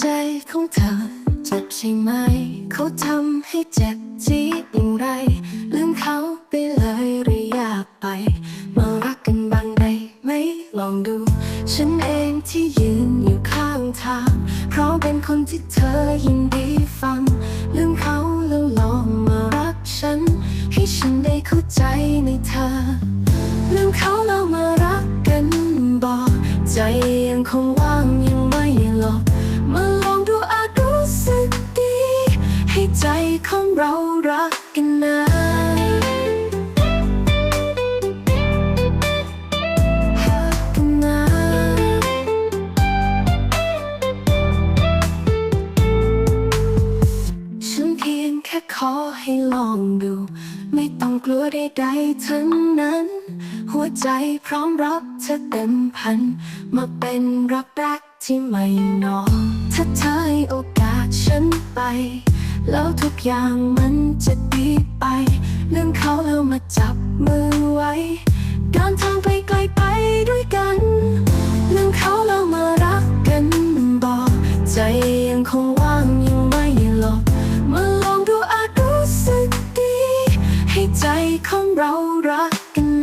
ใจของเธอเจ็บใช่ไหม เขาทำให้เจ็บจี๊ดอย่างไร ลืมเขาไปเลยหรืออยากไป มารักกันบ้างได้ไหมลองดู ฉันเองที่ยืนอยู่ข้างทาง เพราะเป็นคนที่เธอยินดีฟัง ลืมเขาแล้วลองมารักฉัน ให้ฉันได้เข้าใจในเธอ ลืมเขาแล้วมารักกันบอก ใจยังคงว่าง ของเรารักกันนะรักกันนะฉันเพียงแค่ขอให้ลองดู ไม่ต้องกลัวใดๆทั้งนั้น หัวใจพร้อมรับเธอเต็มพัน มาเป็นรักแรกที่ไม่นอนถ้าเธอให้โอกาสฉันไป แล้วทุกอย่างมันจะดีไปลืมเขาแล้วมาจับมือไว้เดินทางไปไกลไปด้วยกันลืมเขาแล้วมารักกันบอกใจยังคงว่างยังไม่หลบมาลองดูอาจรู้สึกดี ให้ใจของเรารักกัน